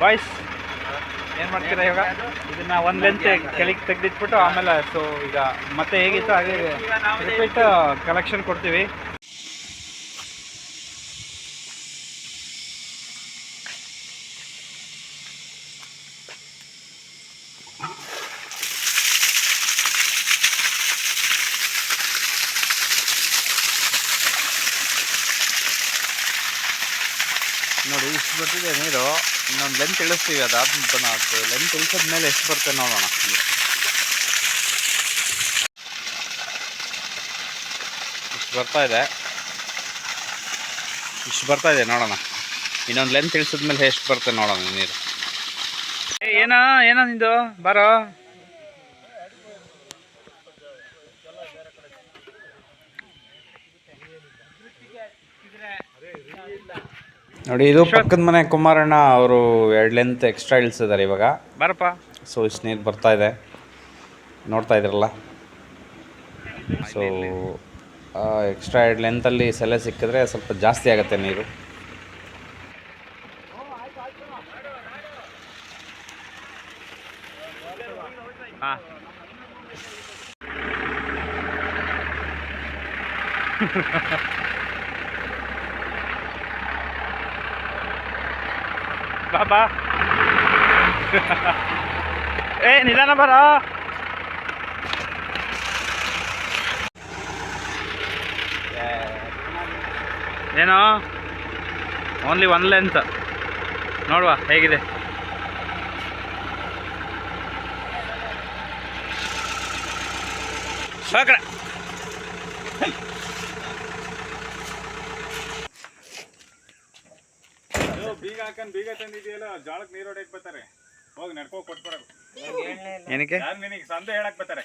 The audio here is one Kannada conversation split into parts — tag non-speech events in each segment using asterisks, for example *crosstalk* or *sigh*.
ಬಾಯ್ಸ್ ಏನು ಮಾಡ್ತೀರಾ ಇವಾಗ? ಇದನ್ನ ಒಂದು ಲೆಂತ್ ಕೆಳಗೆ ತೆಗೆದಿಟ್ಬಿಟ್ಟು ಆಮೇಲೆ ಸೊ ಈಗ ಮತ್ತೆ ಹೇಗಿತ್ತು ಹಾಗೆ ರಿಪೀಟ್ ಕಲೆಕ್ಷನ್ ಕೊಡ್ತೀವಿ ನೋಡಿ ಇಷ್ಟು ಬರ್ತಿದೆ ನೀರು ಇನ್ನೊಂದು ಲೆಂತ್ ಇಳಿಸ್ತೀವಿ ಅದಾದ ಅದು ಲೆಂತ್ ಇಳಿಸಿದ ಮೇಲೆ ಎಷ್ಟು ಬರುತ್ತೆ ನೋಡೋಣ. ಇಷ್ಟು ಬರ್ತಾ ಇದೆ. ಇಷ್ಟು ಬರ್ತಾ ಇದೆ ನೋಡೋಣ. ಇನ್ನೊಂದು ಲೆಂತ್ ಇಳಿಸಿದ ಮೇಲೆ ಎಷ್ಟು ಬರುತ್ತೆ ನೋಡೋಣ ನೀರು. ಏನೋ ಏನೋ ನಿಂದು? ಬಾರೋ. ನೋಡಿ ಇದು ಪಕ್ಕದ ಮನೆ ಕುಮಾರಣ್ಣ ಅವರು ಎರಡು ಲೆಂತ್ ಎಕ್ಸ್ಟ್ರಾ ಇಳಿಸಿದ್ದಾರೆ ಇವಾಗ. ಬರಪ್ಪ. ಸೊ ಇಷ್ಟು ನೀರು ಬರ್ತಾ ಇದೆ. ನೋಡ್ತಾ ಇದ್ರಲ್ಲ? ಸೊ ಎಕ್ಸ್ಟ್ರಾ ಎರಡು ಲೆಂತಲ್ಲಿ ಸೆಲೆ ಸಿಕ್ಕಿದ್ರೆ ಸ್ವಲ್ಪ ಜಾಸ್ತಿ ಆಗುತ್ತೆ ನೀರು. ಹಾಂ. *laughs* ಬಾ ಏ ನಿಧಾನ ಬರ ಏನೋ ಓನ್ಲಿ ಒನ್ ಲೆನ್ಸ್ ನೋಡುವ ಹೇಗಿದೆ? ಸಾಕ್ರೆ ಬೀಗ ಹಾಕೊಂಡ್ ಬೀಗ ತಂದಿದೆಯಲ್ಲ ಜಾಳಕ್ ನೀರ್ ಹೊಡೆಯಕ್ ಬರ್ತಾರೆ. ಹೋಗಿ ನಡ್ಕೋ ಕೊಟ್ಬರಕು ಏನಕ್ಕೆ? ಯಾರು ನಿನಗೆ ಸಂದೆ ಹೇಳಕ್ ಬರ್ತಾರೆ?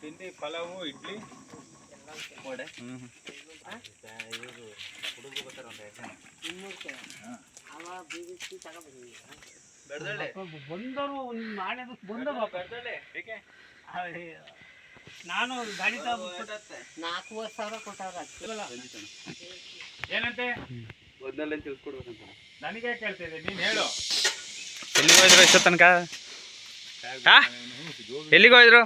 ತಿಂಡಿ ಪಲಾವು ಇಡ್ಲಿ. ವಡೆ. ಹ್ಞೂ ಬಂದರು ಮಾಡಿದ ಬಂದರು. ಏಕೆ ನಾನು ಗಣಿತ ನಾಲ್ಕೂವರೆ ಸಾವಿರ ಕೊಟ್ಟಾರ ಏನಂತೆ? ನನಗೆ ಕೇಳ್ತಿದ್ದೆ ನೀನ್ ಹೇಳು. ಎಲ್ಲಿಗೆ ಹೋಯ್ದ್ರು ಇಷ್ಟ ತನಕ? ಹಾ? ಎಲ್ಲಿಗೆ ಹೋಯ್ದ್ರು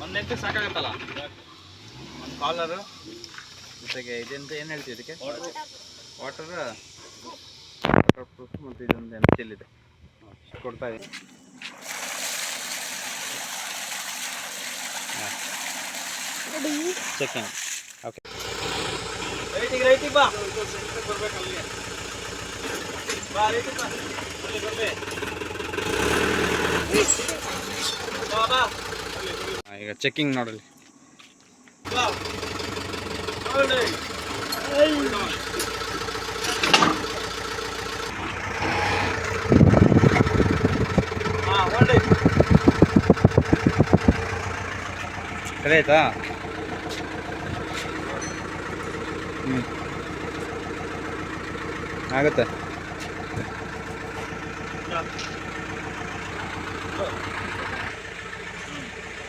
ಒಂದು ಲೆಂತ್ ಸಾಕಾಗತ್ತಲ್ಲ? ಒಂದು ಕಾಲರು ಜೊತೆಗೆ ಇದೆಂತ ಏನು ಹೇಳ್ತೀವಿ ಇದಕ್ಕೆ? ವಾಟರ್ ವಾಟರ್ ಪ್ರೂಫ್ ಮತ್ತು ಇದೊಂದು ಏನು ಚೆಲ್ಲಿದೆ ಕೊಡ್ತಾ ಇದೆ ಚೆಕಿಂಗ್ ಓಕೆ ರೈಟಿಗೆ ರೈಟಿಗೆ ಬಾ ಬರ್ಬೇಕು ಅಲ್ಲಿ ಬಾ ರೈಟಿಗೆ ಬಾ. ಅಲ್ಲಿ ಬಾ ಬಾ. ಈಗ ಚೆಕಿಂಗ್ ನೋಡಲಿ. ಬಾ. ನೋಡಿ ಹಾ ಹೊರಡಿ ಸರಿ ಆಯ್ತಾ ಹ್ಞೂ ಆಗುತ್ತೆ.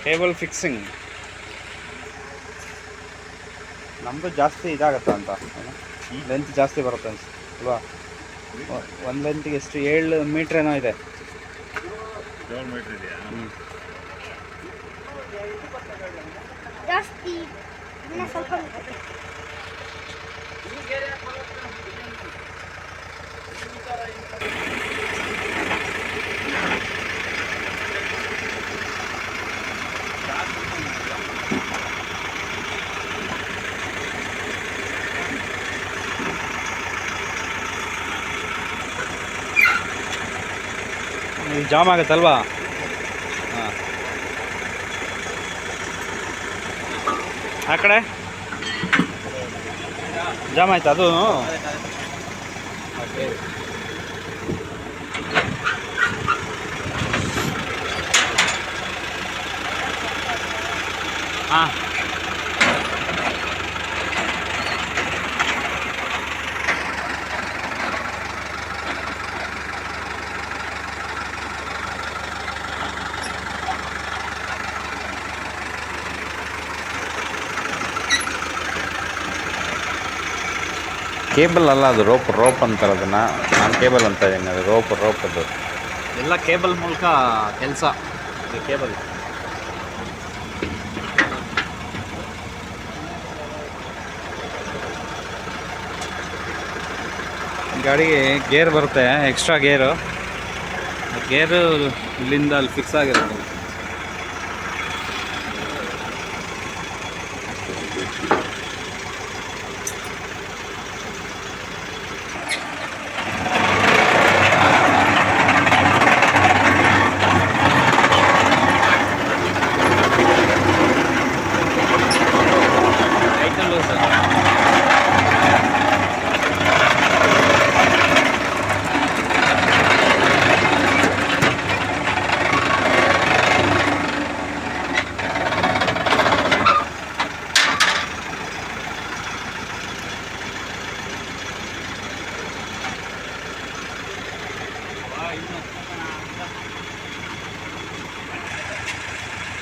Table fixing. ನಮ್ಮದು ಜಾಸ್ತಿ ಇದಾಗತ್ತ ಅಂತ. ಲೆಂತ್ ಜಾಸ್ತಿ ಬರುತ್ತೆ ಅನ್ಸ್, ಅಲ್ವಾ? ಒಂದು ಲೆಂತ್ಗೆ ಎಷ್ಟು? ಏಳು ಮೀಟ್ರ್ ಏನೋ ಇದೆ. ಏಳು ಮೀಟ್ರ್ ಇದೆಯಾ? ಹ್ಞೂ ಜಾಸ್ತಿ ಇನ್ನ ಸ್ವಲ್ಪ ಇದು ಜಾಮ್ ಆಗುತ್ತಲ್ವಾ ಆ ಕಡೆ ಜಾಮ್ ಆಯ್ತು ಅದು ಓಕೆ ಹಾಂ ಕೇಬಲ್ ಅಲ್ಲ ಅದು ರೋಪ್ ರೋಪ್ ಅಂತಾರೆ ಅದನ್ನು. ನಾನು ಕೇಬಲ್ ಅಂತ ಇದ್ದೀನಿ ಅದು ರೋಪ್ ರೋಪ್ ಅದು. ಎಲ್ಲ ಕೇಬಲ್ ಮೂಲಕ ಕೆಲಸ. ಕೇಬಲ್. ಗಾಡಿಗೆ ಗೇರ್ ಬರುತ್ತೆ ಎಕ್ಸ್ಟ್ರಾ ಗೇರು. ಗೇರು ಇಲ್ಲಿಂದ ಅಲ್ಲಿ ಫಿಕ್ಸ್ ಆಗಿರುತ್ತೆ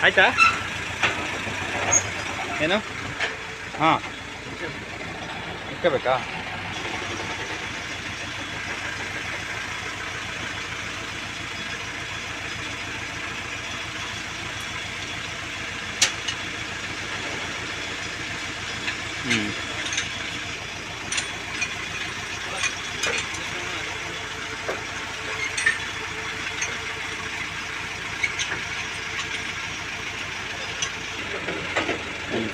ಆಯ್ತಾ? ಏನು? ಹಾಂ. ಇಟ್ಕೋಬೇಕಾ ಹ್ಞೂ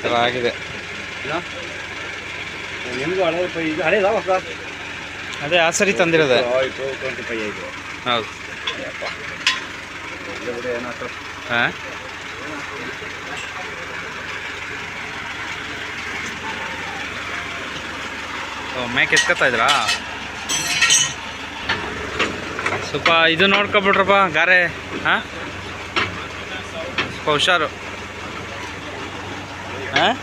ಥರ ಆಗಿದೆ. ನಿಮಗೂ ಹಳೆ ಇದು ಹಳೇದಾ ಹೊಸ ಅದೇ ಆ ಸರಿ ತಂದಿರೋದೆ. ಟ್ವೆಂಟಿ ಫೈವ್ ಐದು ಹೌದು. ಹಾಂ? ಮೇಕೆ ಎತ್ಕೊತಾ ಇದ್ರಾ? ಸ್ವಲ್ಪ ಇದು ನೋಡ್ಕೊಬಿಟ್ರಪ್ಪ ಗಾರೆ ಹಾಂ? ಸ್ವಲ್ಪ ಹುಷಾರು. ಹಾಂ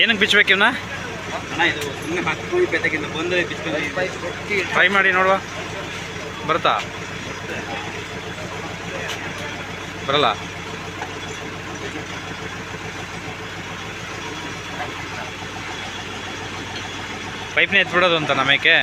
ಏನಕ್ಕೆ ಬಿಚ್ಚಬೇಕು ಇವನ್ನ ಟ್ರೈ ಮಾಡಿ ನೋಡುವ. ಬರುತ್ತಾ? ಬರಲ್ಲ? ಪೈಪ್ನೇ ಎತ್ಬಿಡೋದು ಅಂತ ನಮೇಕೆ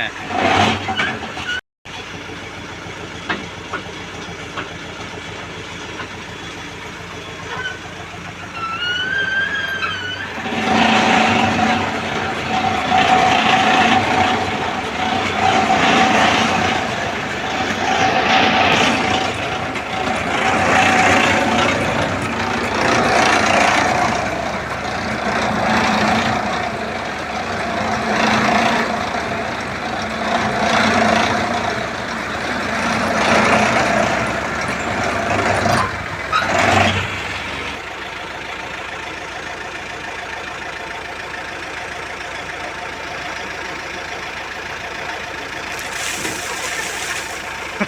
*laughs*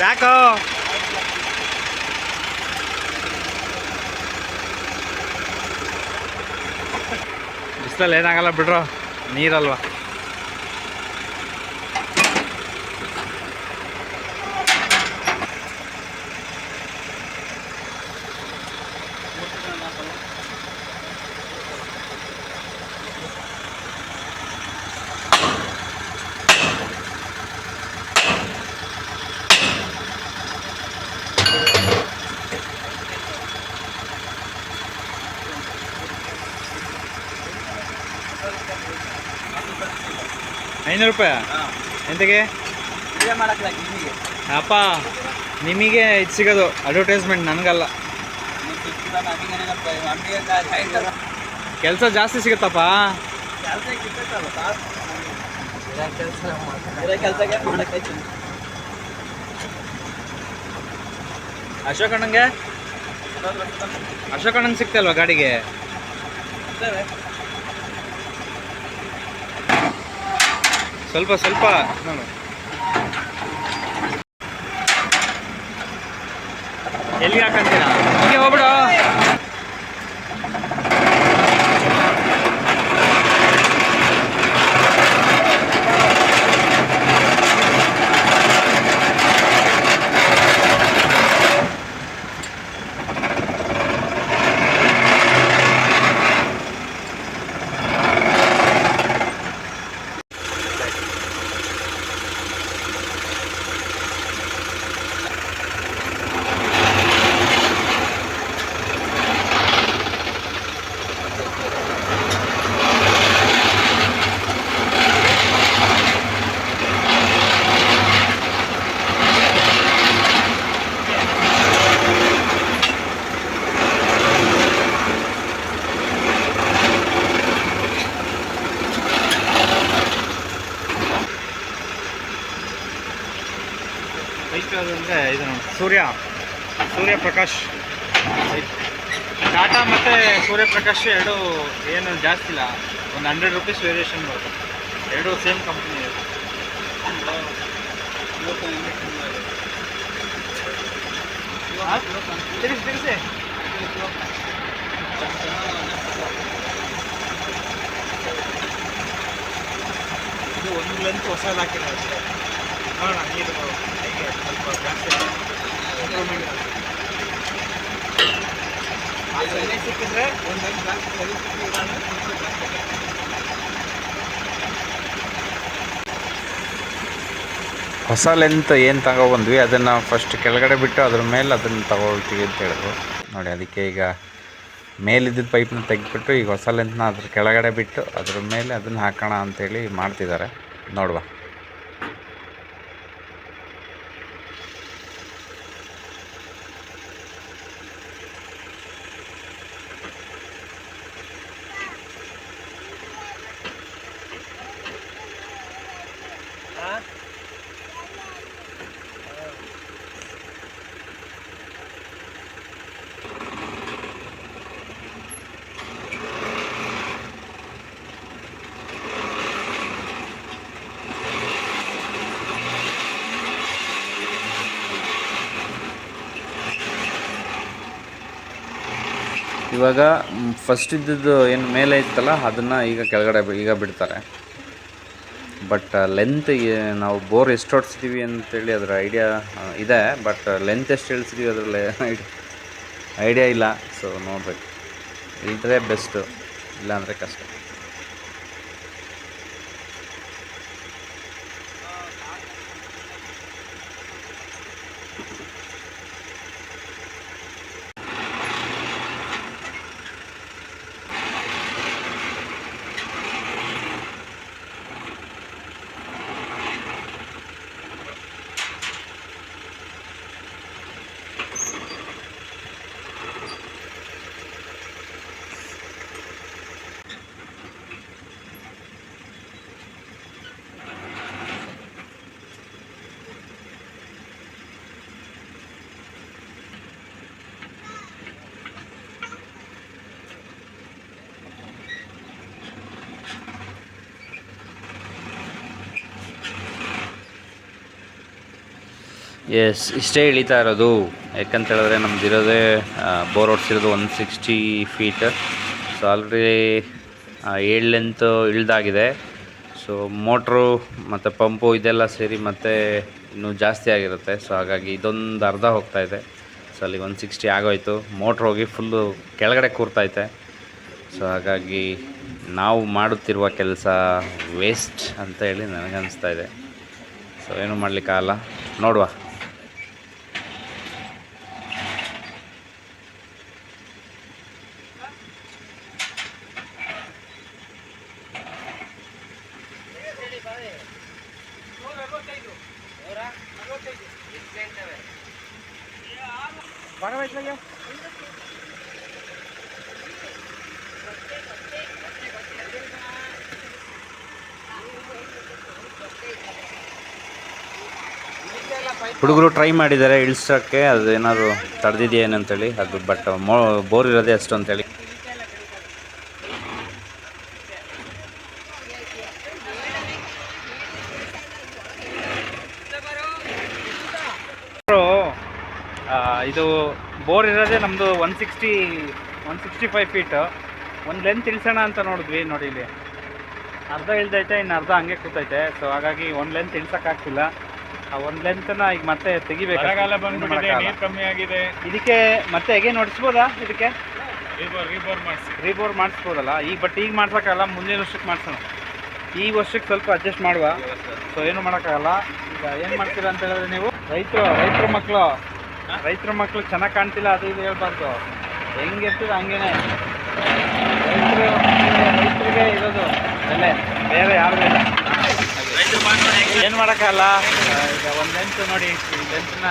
ಯಾಕೋ ಬಿಸಿಲಲ್ಲಿ ಏನಾಗಲ್ಲ ಬಿಡ್ರೋ ನೀರಲ್ವಾ? ಐನೂರು ರೂಪಾಯಿ? ಎಂತಗೆ? ಅಪ್ಪ ನಿಮಗೆ ಇದು ಸಿಗೋದು ಅಡ್ವರ್ಟೈಸ್ಮೆಂಟ್ ನನಗಲ್ಲ. ಕೆಲಸ ಜಾಸ್ತಿ ಸಿಗುತ್ತಪ್ಪ. ಅಶೋಕ್ ಅಣ್ಣಂಗೆ? ಅಶೋಕ್ ಅಣ್ಣಂಗೆ ಸಿಗ್ತಲ್ವಾ ಗಾಡಿಗೆ? ಸ್ವಲ್ಪ ಸ್ವಲ್ಪ. ನೋಡು ಎಲ್ಲಿ ಹಾಕಂತೀರಾ? ಹೀಗೆ ಹೋಗ್ಬಿಡು. ಮತ್ತು ಇದು ನೋಡಿ ಸೂರ್ಯ ಸೂರ್ಯ ಪ್ರಕಾಶ್. ಟಾಟಾ ಮತ್ತು ಸೂರ್ಯಪ್ರಕಾಶ್ ಎರಡು ಏನು ಜಾಸ್ತಿ ಇಲ್ಲ. ಒಂದು ಹಂಡ್ರೆಡ್ ರುಪೀಸ್ ವೇರಿಯೇಷನ್ ಬರುತ್ತೆ. ಎರಡು ಸೇಮ್ ಕಂಪ್ನಿ ಇದೆ. ಇದು ಒಂದು ಲೆಂತ್ ಹೊಸದು ಹಾಕಿರೋದು. ಅಷ್ಟೇ ನೋಡೋಣ, ನೀರು ಹೊಸ ಲೆಂತ್ ಏನು ತಗೊಬಂದ್ವಿ? ಅದನ್ನು ಫಸ್ಟ್ ಕೆಳಗಡೆ ಬಿಟ್ಟು ಅದ್ರ ಮೇಲೆ ಅದನ್ನು ತಗೊಳ್ತೀವಿ ಅಂತ ಹೇಳಿದ್ರು. ನೋಡಿ, ಅದಕ್ಕೆ ಈಗ ಮೇಲಿದ್ದ ಪೈಪ್ನ ತೆಗೆದ್ಬಿಟ್ಟು ಈಗ ಹೊಸ ಲೆಂತ್ನ ಅದ್ರ ಕೆಳಗಡೆ ಬಿಟ್ಟು ಅದ್ರ ಮೇಲೆ ಅದನ್ನು ಹಾಕೋಣ ಅಂತೇಳಿ ಮಾಡ್ತಿದ್ದಾರೆ. ನೋಡುವ. ಇವಾಗ ಫಸ್ಟ್ ಇದ್ದದ್ದು ಏನು ಮೇಲೆ ಇತ್ತಲ್ಲ, ಅದನ್ನು ಈಗ ಕೆಳಗಡೆ ಈಗ ಬಿಡ್ತಾರೆ. ಬಟ್ ಲೆಂತ್ ನಾವು ಬೋರ್ ಎಷ್ಟು ಹೊಡ್ಸಿದ್ದೀವಿ ಅಂತೇಳಿ ಅದರ ಐಡಿಯಾ ಇದೆ. ಬಟ್ ಲೆಂತ್ ಎಷ್ಟು ಇಳಿಸಿದ್ದೀವಿ ಅದರಲ್ಲಿ ಐಡಿಯಾ ಇಲ್ಲ. ಸೊ ನೋಡಬೇಕು. ಇದ್ದರೆ ಬೆಸ್ಟು ಇಲ್ಲಾಂದರೆ ಕಷ್ಟ. ಎಸ್ ಇಷ್ಟೇ ಇಳಿತಾ ಇರೋದು. ಯಾಕಂತ ಹೇಳಿದ್ರೆ ನಮ್ದು ಇರೋದೇ bore ಹೊಡ್ಸಿರೋದು one sixty feet so already ಏಳು ಲೆಂತ್ ಇಳ್ದಾಗಿದೆ. ಸೊ ಮೋಟ್ರು ಮತ್ತು ಪಂಪು ಇದೆಲ್ಲ ಸೇರಿ ಮತ್ತು ಇನ್ನೂ ಜಾಸ್ತಿ ಆಗಿರುತ್ತೆ. ಸೊ ಹಾಗಾಗಿ ಇದೊಂದು ಅರ್ಧ ಹೋಗ್ತಾ ಇದೆ. ಸೊ ಅಲ್ಲಿಗೆ ಒನ್ ಸಿಕ್ಸ್ಟಿ ಆಗೋಯ್ತು. ಮೋಟ್ರ್ ಹೋಗಿ ಫುಲ್ಲು ಕೆಳಗಡೆ ಕೂರ್ತೈತೆ ಸೊ ಹಾಗಾಗಿ ನಾವು ಮಾಡುತ್ತಿರುವ ಕೆಲಸ ವೇಸ್ಟ್ ಅಂತ ಹೇಳಿ ನನಗನ್ನಿಸ್ತಾ ಇದೆ. ಸೊ ಏನು ಮಾಡಲಿಕ್ಕಾಗಲ್ಲ? ನೋಡುವ. ಹುಡುಗರು ಟ್ರೈ ಮಾಡಿದ್ದಾರೆ ಇಳಿಸೋಕ್ಕೆ ಅದು ಏನಾದ್ರು ತಡೆದಿದೆಯಾ ಏನಂತೇಳಿ, ಅದು ಬಟ್ ಮೋ ಬೋರ್ ಇರೋದೇ ಅಷ್ಟು ಅಂತೇಳಿ. ಇದು ಬೋರ್ ಇರೋದೇ ನಮ್ಮದು one sixty one sixty five feet ಒಂದು ಲೆಂತ್ ಇಳಿಸೋಣ ಅಂತ ನೋಡಿದ್ವಿ, ನೋಡಿ ಇಲ್ಲಿ. ಅರ್ಧ ಇಳ್ದೈತೆ, ಇನ್ನು ಅರ್ಧ ಹಂಗೆ ಕೂತೈತೆ. ಸೊ ಹಾಗಾಗಿ ಒಂದು ಲೆಂತ್ ಇಳ್ಸೋಕ್ಕಾಗ್ತಿಲ್ಲ. ಒಂದು ಲೆಂತನ್ನ ಈಗ ಮತ್ತೆ ತೆಗಿಬೇಕು ಬರಗಾಲ ಬಂದ್ಬಿಟ್ಟಿದೆ ನೀರು ಕಮ್ಮಿ ಆಗಿದೆ. ಇದಕ್ಕೆ ಮತ್ತೆ ಹೇಗೆ ನೋಡಿಸ್ಬೋದಾ ಇದಕ್ಕೆ? ರೀಬೋರ್ ರೀಬೋರ್ ಮಾಡಿಸಿ. ರೀಬೋರ್ ಮಾಡಿಸ್ಬೋದಲ್ಲ? ಈಗ ಬಟ್ ಈಗ ಮಾಡ್ಸೋಕ್ಕಾಗಲ್ಲ ಮುಂದಿನ ವರ್ಷಕ್ಕೆ ಮಾಡ್ಸೋಣ. ಈ ವರ್ಷಕ್ಕೆ ಸ್ವಲ್ಪ ಅಡ್ಜಸ್ಟ್ ಮಾಡುವ. ಸೊ ಏನು ಮಾಡೋಕ್ಕಾಗಲ್ಲ. ಈಗ ಏನು ಮಾಡ್ತೀರಾ ಅಂತ ಹೇಳಿದ್ರೆ ನೀವು ರೈತರು ರೈತರ ಮಕ್ಕಳು ರೈತರ ಮಕ್ಕಳು ಚೆನ್ನಾಗಿ ಕಾಣ್ತಿಲ್ಲ ಅದು ಇದು ಹೇಳ್ಬಾರ್ದು. ಹೆಂಗಿರ್ತದೆ ಹಂಗೇನೆ. ರೈತರು ರೈತರಿಗೆ ಇರೋದು ಬೆಲೆ. ಬೇರೆ ಯಾರು ಇಲ್ಲ. ಏನು ಮಾಡೋಕ್ಕಾಗಲ್ಲ ಆ, ಈಗ ಒಂದು ಲೆಂತ್ ನೋಡಿ ಈ ನ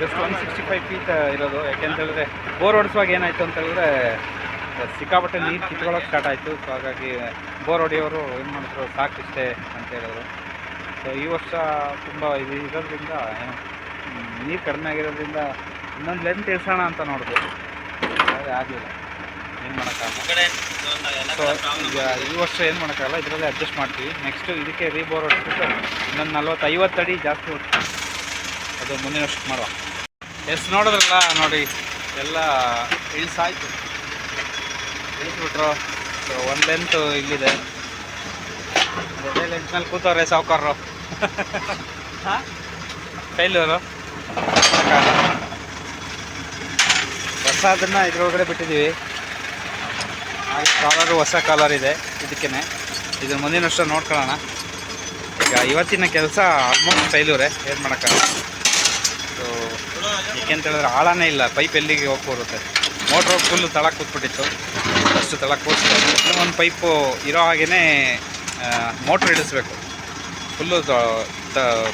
just one sixty five feet ಇರೋದು. ಯಾಕೆಂತ ಹೇಳಿದ್ರೆ ಬೋರ್ ಹೊಡಿಸುವಾಗ ಏನಾಯ್ತು ಅಂತ ಹೇಳಿದ್ರೆ ಸಿಕ್ಕಾಪಟ್ಟೆ ನೀರು ಕಿತ್ಕೊಳ್ಳೋಕೆ ಸ್ಟಾರ್ಟ್ ಆಯಿತು. ಸೊ ಹಾಗಾಗಿ ಬೋರ್ ಹೊಡೆಯೋರು ಏನು ಮಾಡಿದ್ರು ಸಾಕು ಇಷ್ಟೇ ಅಂತ ಹೇಳಿದ್ರು. ಸೊ ಈ ವರ್ಷ ತುಂಬ ಇದು ಇರೋದ್ರಿಂದ ಏನು ನೀರು ಕಡಿಮೆ ಆಗಿರೋದ್ರಿಂದ ಇನ್ನೊಂದು ಲೆಂತ್ ಇಳಿಸೋಣ ಅಂತ ನೋಡಿದೆ ಆಗಲಿಲ್ಲ. ಏನು ಮಾಡೋಕ್ಕಾಗಲ್ಲ. ಈ ವರ್ಷ ಏನು ಮಾಡೋಕ್ಕಾಗಲ್ಲ ಇದರಲ್ಲಿ ಅಡ್ಜಸ್ಟ್ ಮಾಡ್ತೀವಿ. ನೆಕ್ಸ್ಟು ಇದಕ್ಕೆ ರೀಬೋರ್ ಹೊಡ್ಬಿಟ್ಟು ಇನ್ನೊಂದು ನಲ್ವತ್ತು ಐವತ್ತು ಅಡಿ ಜಾಸ್ತಿ ಹೊಡ್ತೀವಿ ಅದು ಮುಂದಿನ ವರ್ಷಕ್ಕೆ ಮಾಡುವ. ಎಷ್ಟು ನೋಡಿದ್ರಲ್ಲ ನೋಡಿ ಎಲ್ಲ ಇಳಿಸಾಯ್ತು ಇಳಿಸ್ಬಿಟ್ರು. ಸೊ ಒಂದು ಲೆಂತು ಇಲ್ಲಿದೆ. ಅದೇ ಲೆಂತ್ನಲ್ಲಿ ಕೂತವ್ರೆ ಸಾವುಕಾರರು. ಟೈಲರು ಹೊಸ ಅದನ್ನು ಇದ್ರೊಳಗಡೆ ಬಿಟ್ಟಿದ್ದೀವಿ. ಕಾಲರು, ಹೊಸ ಕಾಲರ್ ಇದೆ ಇದಕ್ಕೇ ಇದು ಮುಂದಿನ ವರ್ಷ ನೋಡ್ಕೊಳ್ಳೋಣ. ಈಗ ಇವತ್ತಿನ ಕೆಲಸ ಆಲ್ಮೋಸ್ಟ್ ಫೈಲೂರೆ ಏನು ಮಾಡೋಕ್ಕಾಗಲ್ಲ ಸೊ ಏಕೆಂತ ಹೇಳಿದ್ರೆ ಆಳನೇ ಇಲ್ಲ ಪೈಪ್ ಎಲ್ಲಿಗೆ ಹೋಗಿ ಬರುತ್ತೆ. ಮೋಟ್ರ್ ಫುಲ್ಲು ತಳ ಕೂತ್ಬಿಟ್ಟಿತ್ತು. ಅಷ್ಟು ತಳ ಕೂತ್ಬಿಟ್ಟು ಒಂದು ಪೈಪು ಇರೋ ಹಾಗೇ ಮೋಟ್ರ್ ಇಳಿಸ್ಬೇಕು. ಫುಲ್ಲು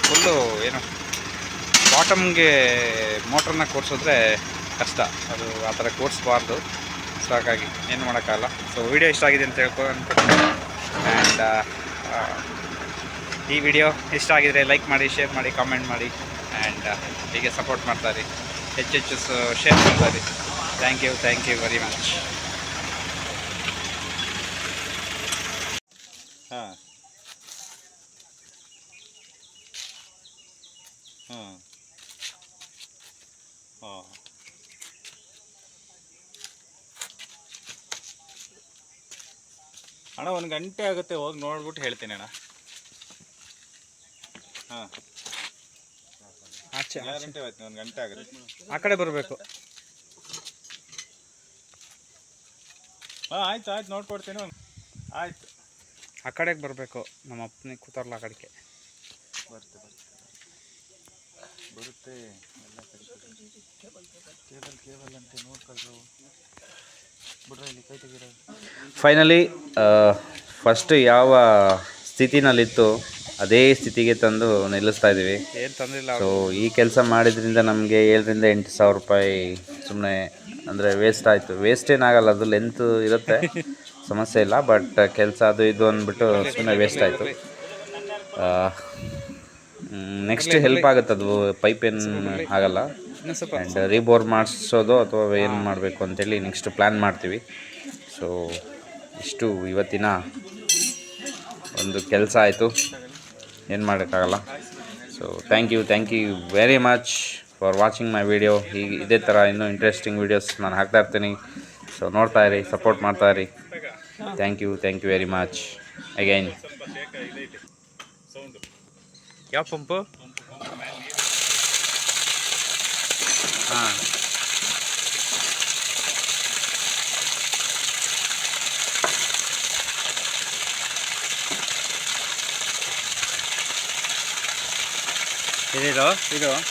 ಫುಲ್ಲು ಏನು ಬಾಟಮ್ಗೆ ಮೋಟ್ರನ್ನ ಕೂರಿಸಿದ್ರೆ ಕಷ್ಟ. ಅದು ಆ ಥರ ಕೂರಿಸ್ಬಾರ್ದು. ಸೊ ಆಗಿ ಏನು ಮಾಡೋಕ್ಕಾಗಲ್ಲ. ಸೊ ವಿಡಿಯೋ ಇಷ್ಟ ಆಗಿದೆ ಅಂತ ಹೇಳ್ಕೊ ಆ್ಯಂಡ್ ಈ ವಿಡಿಯೋ ಇಷ್ಟ ಆಗಿದರೆ ಲೈಕ್ ಮಾಡಿ ಶೇರ್ ಮಾಡಿ ಕಾಮೆಂಟ್ ಮಾಡಿ. ಆ್ಯಂಡ್ ಹೀಗೆ ಸಪೋರ್ಟ್ ಮಾಡ್ತಾರೆ ಹೆಚ್ಚು ಹೆಚ್ಚು ಶೇರ್ ಮಾಡ್ತಾರೆ thank you thank you very much ಹಾಂ ಹಾಂ ಹಾಂ ಅಣ್ಣ ಒಂದು ಗಂಟೆ ಆಗುತ್ತೆ ಹೋಗಿ ನೋಡ್ಬಿಟ್ಟು ಹೇಳ್ತೀನಿ ಅಣ್ಣ. ಹಾಂ. ಆಚೆ ಗಂಟೆ ಆಯ್ತು ಒಂದು ಗಂಟೆ ಆಗುತ್ತೆ. ಆ ಕಡೆ ಬರಬೇಕು. ಹಾಂ ಆಯ್ತು ಆಯ್ತು ನೋಡ್ಕೊಡ್ತೀನಿ ಆಯ್ತು. ಆ ಕಡೆಗೆ ಬರಬೇಕು ನಮ್ಮ ಅಪ್ಪನಿಗೆ ಕೂತಾರಲ್ಲ ಆ ಕಡೆಗೆ. ಬರುತ್ತೆ ಬರುತ್ತೆ ಬರುತ್ತೆ. ಎಲ್ಲ ಕಡೆ ಕೇಬಲ್ ಕೇಬಲ್ ಅಂತ ನೋಡ್ಕೊಳ್ರು ಬಿಡ್ರೆ ಇಲ್ಲಿ ಕೈ ತೆಗೀರ ಫೈನಲಿ ಫಸ್ಟ್ ಯಾವ ಸ್ಥಿತಿನಲ್ಲಿತ್ತು ಅದೇ ಸ್ಥಿತಿಗೆ ತಂದು ನಿಲ್ಲಿಸ್ತಾ ಇದ್ದೀವಿ. ಸೊ ಈ ಕೆಲಸ ಮಾಡಿದ್ರಿಂದ ನಮಗೆ ಏಳರಿಂದ ಎಂಟು ಸಾವಿರ ರೂಪಾಯಿ ಸುಮ್ಮನೆ ಅಂದರೆ ವೇಸ್ಟ್ ಆಯಿತು. ವೇಸ್ಟ್ ಏನಾಗಲ್ಲ ಅದು ಲೆಂತ್ ಇರುತ್ತೆ. *laughs* ಸಮಸ್ಯೆ ಇಲ್ಲ ಬಟ್ ಕೆಲಸ ಅದು ಇದು ಅಂದ್ಬಿಟ್ಟು ಸುಮ್ಮನೆ ವೇಸ್ಟ್ ಆಯಿತು. ನೆಕ್ಸ್ಟ್ ಹೆಲ್ಪ್ ಆಗುತ್ತೆ ಅದು. ಪೈಪ್ ಏನು ಆಗಲ್ಲ. ಆ್ಯಂಡ್ ರೀಬೋರ್ ಮಾಡಿಸೋದು ಅಥವಾ ಏನು ಮಾಡಬೇಕು ಅಂತೇಳಿ ನೆಕ್ಸ್ಟ್ ಪ್ಲ್ಯಾನ್ ಮಾಡ್ತೀವಿ. ಸೊ ಇಷ್ಟು ಇವತ್ತಿನ ಒಂದು ಕೆಲಸ ಆಯಿತು. ಏನು ಮಾಡೋಕ್ಕಾಗಲ್ಲ. So thank you thank you very much for watching my video ಹೀಗೆ ಇದೇ ಥರ ಇನ್ನೂ ಇಂಟ್ರೆಸ್ಟಿಂಗ್ ವೀಡಿಯೋಸ್ ನಾನು ಹಾಕ್ತಾ ಇರ್ತೀನಿ. ಸೊ ನೋಡ್ತಾ ಇರಿ ಸಪೋರ್ಟ್ ಮಾಡ್ತಾ ಇರಿ. Thank you thank you very much again ಯಾವ ಪಂಪು? ಹಾಂ ಇದು ಇದು ಹಾಂ